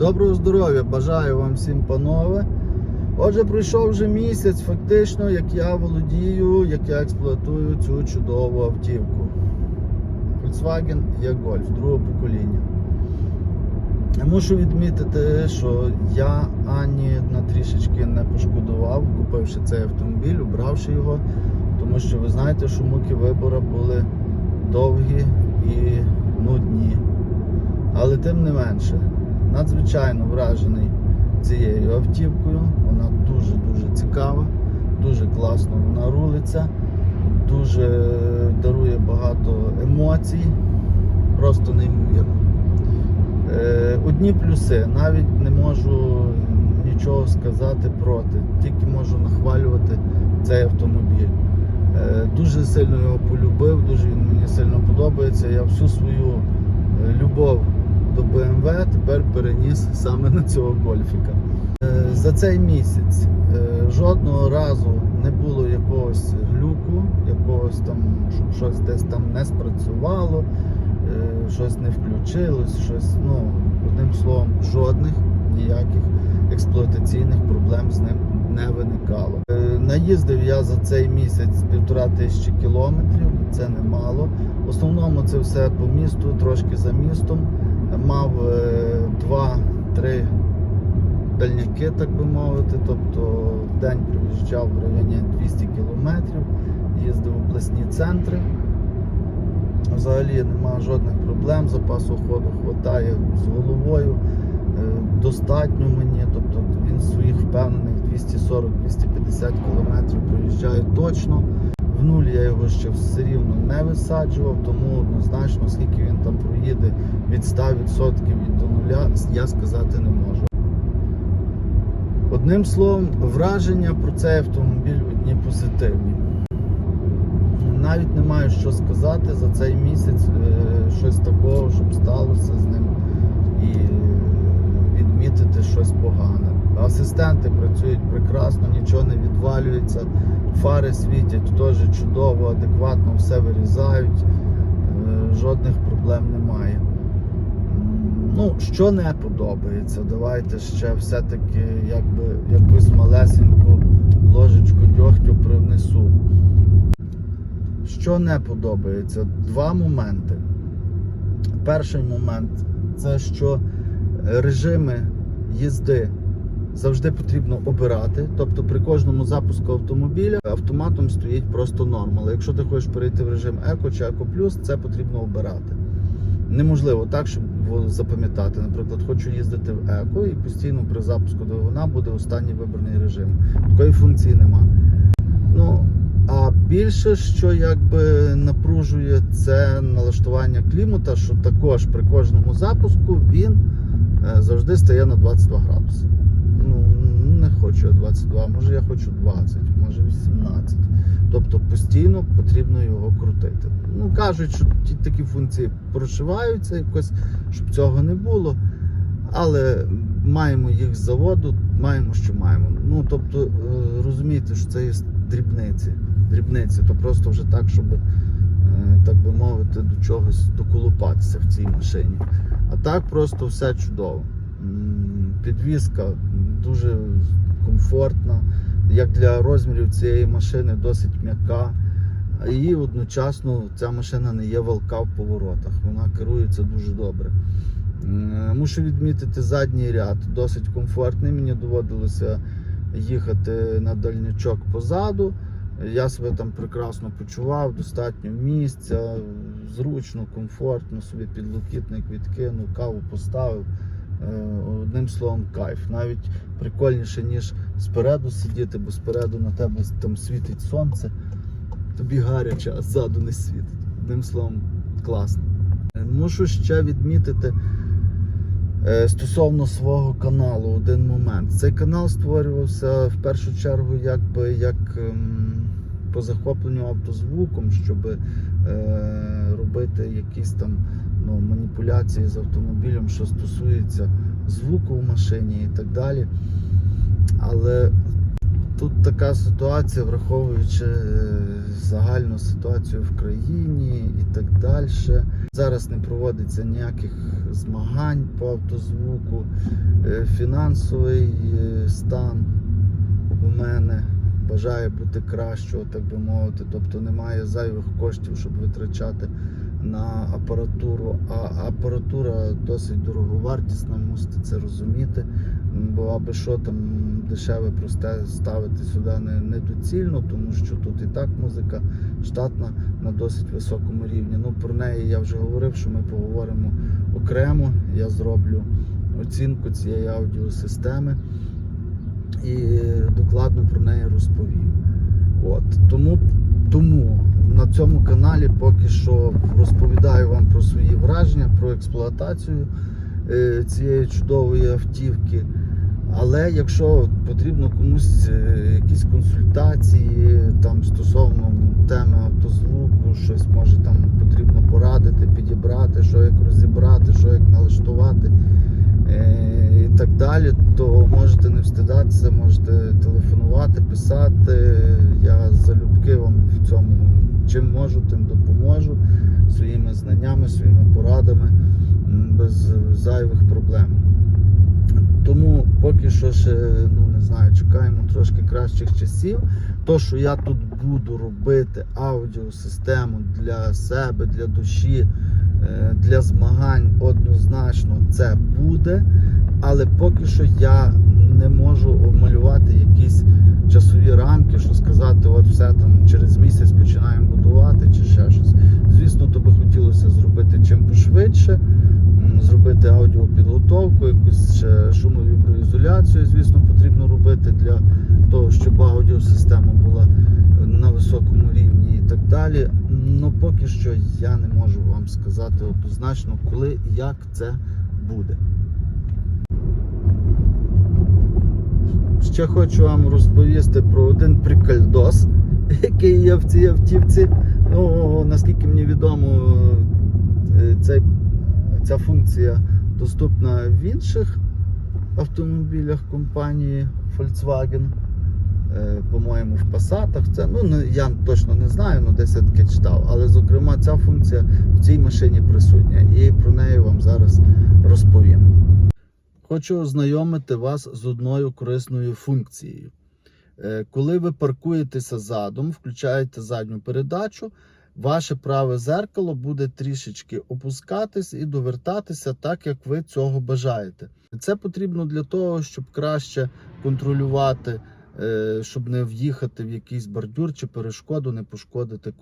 Доброго здоров'я, бажаю вам всім, панове. Отже, пройшов вже місяць, фактично, як я володію, як я експлуатую цю чудову автівку. Volkswagen E-Golf другого покоління. Мушу відмітити, що я ані на трішечки не пошкодував, купивши цей автомобіль, убравши його, тому що ви знаєте, що муки вибору були довгі і нудні. Але тим не менше, надзвичайно вражений цією автівкою. Вона дуже-дуже цікава, дуже класно вона рулиться, дуже дарує багато емоцій, просто неймовірно. Е, Одні плюси, навіть не можу нічого сказати проти, тільки можу нахвалювати цей автомобіль. Е, Дуже сильно його полюбив, дуже він мені сильно подобається. Я всю свою е, любов до BMW тепер переніс саме на цього гольфіка. Е, За цей місяць е, жодного разу не було якогось глюку, якогось там, щоб щось десь там не спрацювало, е, щось не включилось, щось, ну, одним словом, жодних ніяких експлуатаційних проблем з ним не виникало. Наїздив я за цей місяць півтора тисячі кілометрів, це немало. В основному це все по місту, трошки за містом. Мав е, два-три дальняки, так би мовити. Тобто в день приїжджав в районі 200 кілометрів, їздив в обласні центри. Взагалі немає жодних проблем, запасу ходу хватає з головою. Е, Достатньо мені, тобто він своїх впевнених 240-250 км проїжджає точно. В нуль я його ще все рівно не висаджував, тому однозначно, скільки він там проїде від 100% від до нуля, я сказати не можу. Одним словом, враження про цей автомобіль одні позитивні. Навіть не маю що сказати за цей місяць, е, щось такого, щоб сталося з ним і відмітити щось погане. Асистенти працюють прекрасно, нічого не відвалюється, фари світять теж чудово, адекватно все вирізають, е, жодних проблем немає. Ну, що не подобається, давайте ще все-таки якби якусь малесеньку ложечку дьогтю привнесу. Що не подобається? Два моменти. Перший момент це що режими їзди завжди потрібно обирати. Тобто при кожному запуску автомобіля автоматом стоїть просто нормал. Якщо ти хочеш перейти в режим Еко чи Еко Плюс, це потрібно обирати. Неможливо так, щоб запам'ятати. Наприклад, хочу їздити в Еко і постійно при запуску двигуна буде останній вибраний режим. Такої функції нема. Ну, а більше, що якби напружує, це налаштування клімата, що також при кожному запуску він е, завжди стає на 22 градуси. Хочу я 22, може я хочу 20, може 18. Тобто постійно потрібно його крутити. Ну, кажуть, що ті такі функції прошиваються якось, щоб цього не було. Але маємо їх з заводу, маємо, що маємо. Ну, тобто, е, розумієте, що це є дрібниці. Дрібниці, то просто вже так, щоб, е, так би мовити, до чогось доколупатися в цій машині. А так просто все чудово. Підвізка дуже комфортна, як для розмірів цієї машини, досить м'яка. І одночасно ця машина не є валка в поворотах. Вона керується дуже добре. Мушу відмітити задній ряд, досить комфортний. Мені доводилося їхати на дальнячок позаду. Я себе там прекрасно почував, достатньо місця, зручно, комфортно, собі підлокітник відкинув, каву поставив. Е, Одним словом, кайф. Навіть прикольніше, ніж спереду сидіти, бо спереду на тебе там світить сонце, тобі гаряче, а ззаду не світить. Одним словом, класно. Е, Мушу ще відмітити е, стосовно свого каналу один момент. Цей канал створювався в першу чергу якби як ем, по захопленню автозвуком, щоб робити якісь там ну, маніпуляції з автомобілем, що стосується звуку в машині і так далі. Але тут така ситуація, враховуючи е, загальну ситуацію в країні і так далі. Зараз не проводиться ніяких змагань по автозвуку, е, фінансовий е, стан у мене бажає бути кращого, так би мовити. Тобто немає зайвих коштів, щоб витрачати на апаратуру. А апаратура досить дороговартісна, мусите це розуміти. Бо аби що там дешеве просте ставити сюди не, недоцільно, тому що тут і так музика штатна на досить високому рівні. Ну про неї я вже говорив, що ми поговоримо окремо. Я зроблю оцінку цієї аудіосистеми і докладно про неї розповім. От тому, тому на цьому каналі поки що розповідаю вам про свої враження, про експлуатацію е, цієї чудової автівки. Але якщо потрібно комусь е, якісь консультації там стосовно теми автозвуку, щось може там потрібно порадити, підібрати, що як розібрати, що як налаштувати е, і так далі, то можете не встидатися, можете телефонувати, писати. Я залюбки вам в цьому чим можу, тим допоможу своїми знаннями, своїми порадами без зайвих проблем. Тому поки що ще ну не знаю, чекаємо трошки кращих часів. То, що я тут буду робити аудіосистему для себе, для душі, е, для змагань, однозначно це буде. Але поки що я не можу обмалювати якісь часові рамки, що сказати, от все там через місяць починаємо будувати чи ще щось. Звісно, то би хотілося зробити чим пошвидше, зробити аудіопідготовку, якусь ще шумовіброізоляцію, звісно, потрібно робити для того, щоб аудіосистема була на високому рівні і так далі. Ну поки що я не можу вам сказати однозначно, коли і як це буде. Ще хочу вам розповісти про один прикольдос, який є в цій автівці. Ну, наскільки мені відомо, е, цей, ця функція доступна в інших автомобілях компанії Volkswagen. Е, По-моєму, в Passatах. Це, ну, я точно не знаю, але десь я таке читав. Але, зокрема, ця функція в цій машині присутня. І про неї вам зараз розповім. Хочу ознайомити вас з одною корисною функцією. Е, Коли ви паркуєтеся задом, включаєте задню передачу, ваше праве зеркало буде трішечки опускатись і довертатися так, як ви цього бажаєте. Це потрібно для того, щоб краще контролювати, е, щоб не в'їхати в якийсь бордюр чи перешкоду, не пошкодити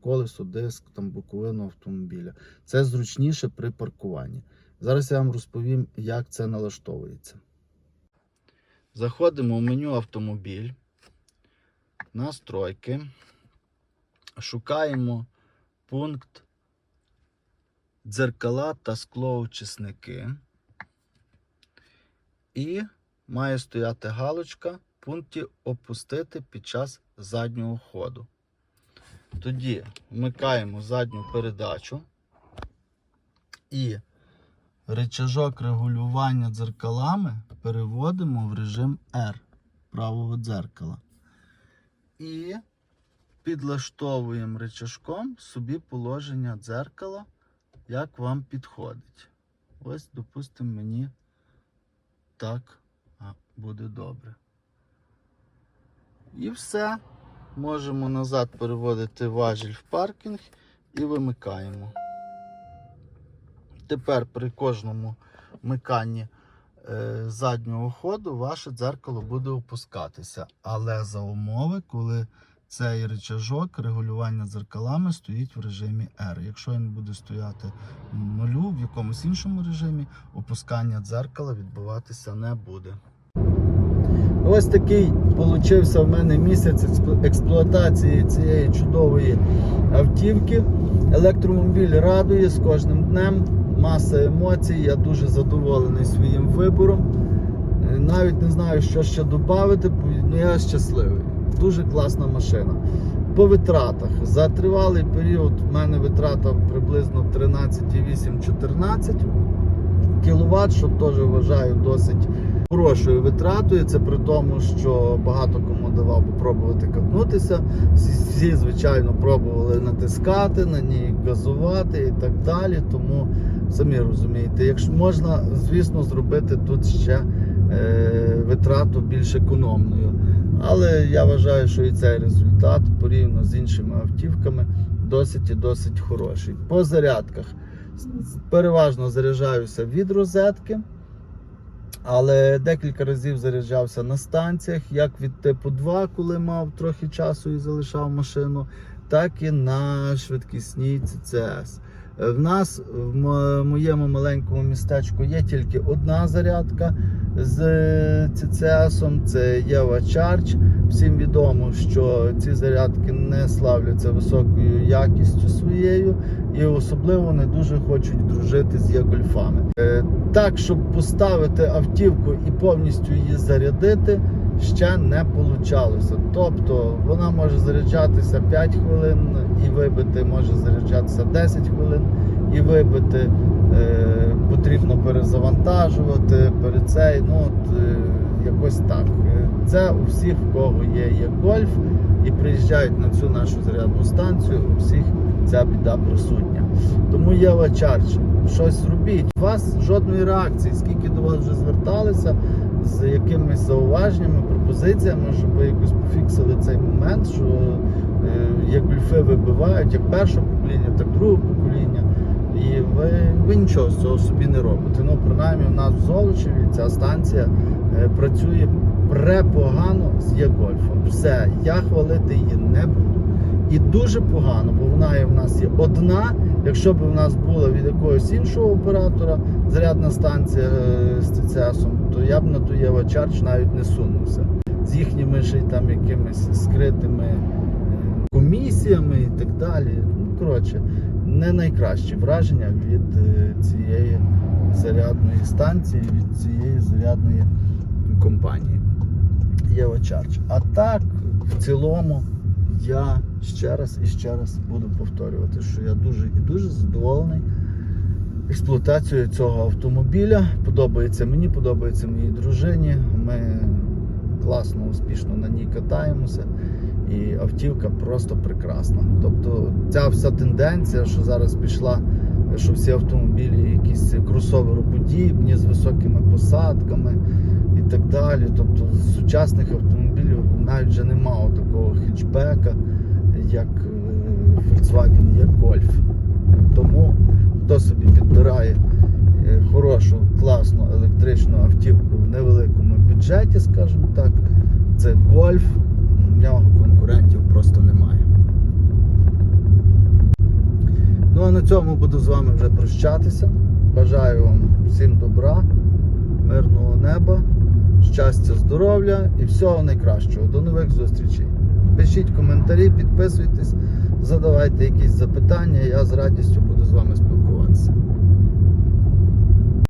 колесо, диск, там боковину автомобіля. Це зручніше при паркуванні. Зараз я вам розповім, як це налаштовується. Заходимо в меню автомобіль, настройки, шукаємо пункт дзеркала та склоочисники. І має стояти галочка в пункті опустити під час заднього ходу. Тоді вмикаємо задню передачу і Речажок регулювання дзеркалами переводимо в режим R правого дзеркала. І підлаштовуємо речажком собі положення дзеркала, як вам підходить. Ось, допустимо, мені так буде добре. І все. Можемо назад переводити важіль в паркінг і вимикаємо. Тепер при кожному вмиканні е, заднього ходу ваше дзеркало буде опускатися. Але за умови, коли цей рычажок регулювання дзеркалами стоїть в режимі R. Якщо він буде стояти в нулю в якомусь іншому режимі, опускання дзеркала відбуватися не буде. Ось такий получився в мене місяць експлуатації цієї чудової автівки. Електромобіль радує з кожним днем. Маса емоцій. Я дуже задоволений своїм вибором. Е, Навіть не знаю, що ще додати, ну я щасливий. Дуже класна машина. По витратах. За тривалий період в мене витрата приблизно 13,8-14 кВт, що теж вважаю досить хорошою витратою. Це при тому, що багато кому давав попробувати катнутися. Всі, звичайно, пробували натискати на ній, газувати і так далі. Тому самі розумієте, якщо можна, звісно, зробити тут ще витрату більш економною. Але я вважаю, що і цей результат порівняно з іншими автівками досить і досить хороший. По зарядках переважно заряджаюся від розетки, але декілька разів заряджався на станціях, як від типу 2, коли мав трохи часу і залишав машину, так і на швидкісній CCS. В нас в моєму маленькому містечку є тільки одна зарядка з CCS, це Єва Charge. Всім відомо, що ці зарядки не славляться високою якістю своєю і особливо не дуже хочуть дружити з Є-гольфами. Е, Так, щоб поставити автівку і повністю її зарядити, ще не получалося. Тобто вона може заряджатися 5 хвилин і вибити, може заряджатися 10 хвилин і вибити. Е, Потрібно перезавантажувати перед цей, ну от, е, якось так. Е, Це у всіх, в кого є, є гольф, і приїжджають на цю нашу зарядну станцію, у всіх ця біда присутня. Тому Єва Чардж, щось зробіть. У вас жодної реакції, скільки до вас вже зверталися з якимись зауваженнями, пропозиціями, щоб ви якось пофіксили цей момент, що е, як гольфи вибивають як перше покоління, так друге покоління. І ви, ви нічого з цього собі не робите. Ну, принаймні, у нас в Золочеві ця станція е, працює препогано з Є-Гольфом. Все, я хвалити її не буду. І дуже погано, бо вона є в нас є одна. Якщо б в нас була від якогось іншого оператора зарядна станція е, з ТЦС, то я б на ту Єва Чардж навіть не сунувся. З їхніми ще й там якимись скритими е, комісіями і так далі. Ну, коротше, не найкращі враження від е, цієї зарядної станції, від цієї зарядної компанії Єва Charge. А так, в цілому, я ще раз і ще раз буду повторювати, що я дуже і дуже задоволений експлуатацією цього автомобіля. Подобається мені, подобається моїй дружині. Ми класно, успішно на ній катаємося. І автівка просто прекрасна. Тобто ця вся тенденція, що зараз пішла, що всі автомобілі якісь кросовероподібні з високими посадками і так далі. Тобто з сучасних автомобілів навіть вже немає такого хетчбека, як е, Volkswagen, як Golf. Тому хто собі підбирає е, хорошу, класну електричну автівку в невеликому бюджеті, скажімо так, це Golf. В нього конкурентів просто немає. Ну а на цьому буду з вами вже прощатися. Бажаю вам всім добра, мирного неба, щастя, здоров'я і всього найкращого. До нових зустрічей. Пишіть коментарі, підписуйтесь, задавайте якісь запитання, я з радістю буду з вами спілкуватися.